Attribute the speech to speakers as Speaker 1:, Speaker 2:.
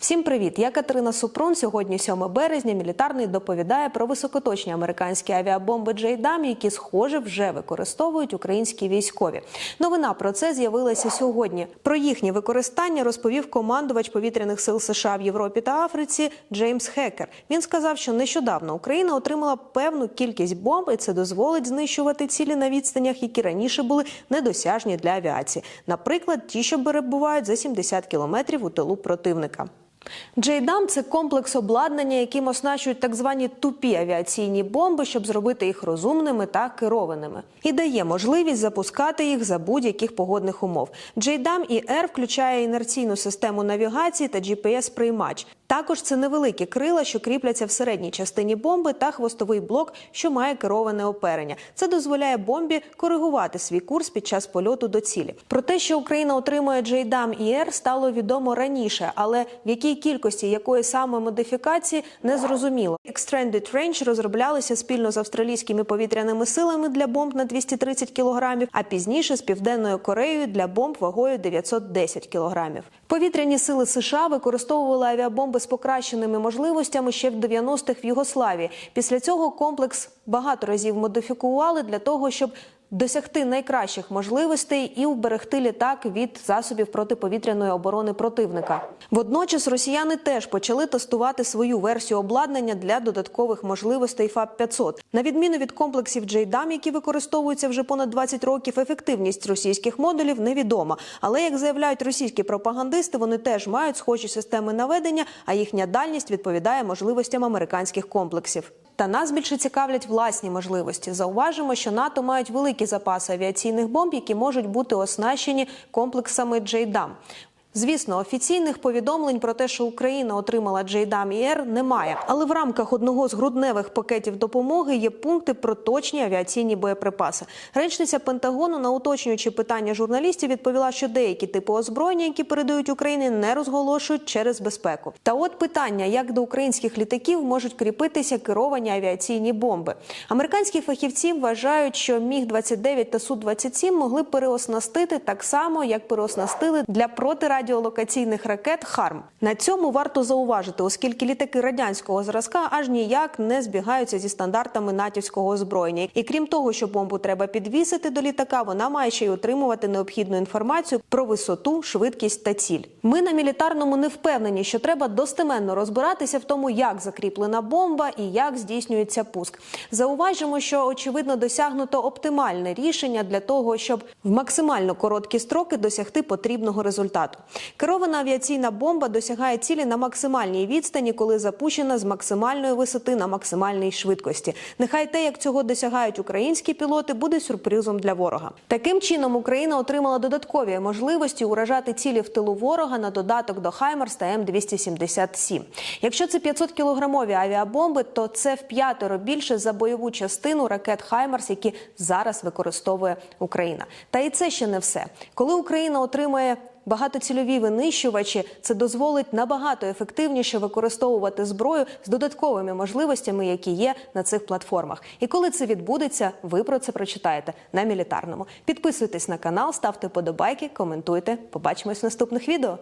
Speaker 1: Всім привіт! Я Катерина Супрун. Сьогодні 7 березня. Мілітарний доповідає про високоточні американські авіабомби Джейдам, які схоже вже використовують українські військові. Новина про це з'явилася сьогодні. Про їхнє використання розповів командувач повітряних сил США в Європі та Африці Джеймс Хекер. Він сказав, що нещодавно Україна отримала певну кількість бомб, і це дозволить знищувати цілі на відстанях, які раніше були недосяжні для авіації. Наприклад, ті, що перебувають за 70 кілометрів у тилу противника. Джейдам це комплекс обладнання, яким оснащують так звані тупі авіаційні бомби, щоб зробити їх розумними та керованими, і дає можливість запускати їх за будь-яких погодних умов. Джейдам і Р включає інерційну систему навігації та GPS-приймач. Також це невеликі крила, що кріпляться в середній частині бомби, та хвостовий блок, що має кероване оперення. Це дозволяє бомбі коригувати свій курс під час польоту до цілі. Про те, що Україна отримує Джейдам і Р, стало відомо раніше, але в якій кількості якої саме модифікації не зрозуміло. Extended Range розроблялися спільно з австралійськими повітряними силами для бомб на 230 кілограмів, а пізніше з південною Кореєю для бомб вагою 910 кілограмів. Повітряні сили США використовували авіабомби з покращеними можливостями ще в 90-х в Югославії. Після цього комплекс багато разів модифікували для того, щоб досягти найкращих можливостей і уберегти літак від засобів протиповітряної оборони противника. Водночас росіяни теж почали тестувати свою версію обладнання для додаткових можливостей ФАП 500 На відміну від комплексів Джейдам, які використовуються вже понад 20 років, ефективність російських модулів невідома. Але як заявляють російські пропагандисти, вони теж мають схожі системи наведення, а їхня дальність відповідає можливостям американських комплексів. Та нас більше цікавлять власні можливості. Зауважимо, що НАТО мають великі запаси авіаційних бомб, які можуть бути оснащені комплексами Джейдам. Звісно, офіційних повідомлень про те, що Україна отримала Джейдам і немає. Але в рамках одного з грудневих пакетів допомоги є пункти про точні авіаційні боєприпаси. Речниця Пентагону на уточнюючі питання журналістів відповіла, що деякі типи озброєння, які передають Україні, не розголошують через безпеку. Та от питання, як до українських літаків можуть кріпитися керовані авіаційні бомби. Американські фахівці вважають, що міг 29 та су 27 могли переоснастити так само, як переоснастили для протирадіаційних радіолокаційних ракет ХАРМ. На цьому варто зауважити, оскільки літаки радянського зразка аж ніяк не збігаються зі стандартами натівського озброєння. І крім того, що бомбу треба підвісити до літака, вона має ще й отримувати необхідну інформацію про висоту, швидкість та ціль. Ми на мілітарному не впевнені, що треба достеменно розбиратися в тому, як закріплена бомба і як здійснюється пуск. Зауважимо, що очевидно досягнуто оптимальне рішення для того, щоб в максимально короткі строки досягти потрібного результату. Керована авіаційна бомба досягає цілі на максимальній відстані, коли запущена з максимальної висоти на максимальній швидкості. Нехай те, як цього досягають українські пілоти, буде сюрпризом для ворога. Таким чином Україна отримала додаткові можливості уражати цілі в тилу ворога на додаток до Хаймарс та М277. Якщо це 500 кілограмові авіабомби, то це в п'ятеро більше за бойову частину ракет Хаймарс, які зараз використовує Україна. Та і це ще не все. Коли Україна отримає багатоцільові винищувачі, це дозволить набагато ефективніше використовувати зброю з додатковими можливостями, які є на цих платформах. І коли це відбудеться, ви про це прочитаєте на мілітарному. Підписуйтесь на канал, ставте подобайки, коментуйте. Побачимось в наступних відео.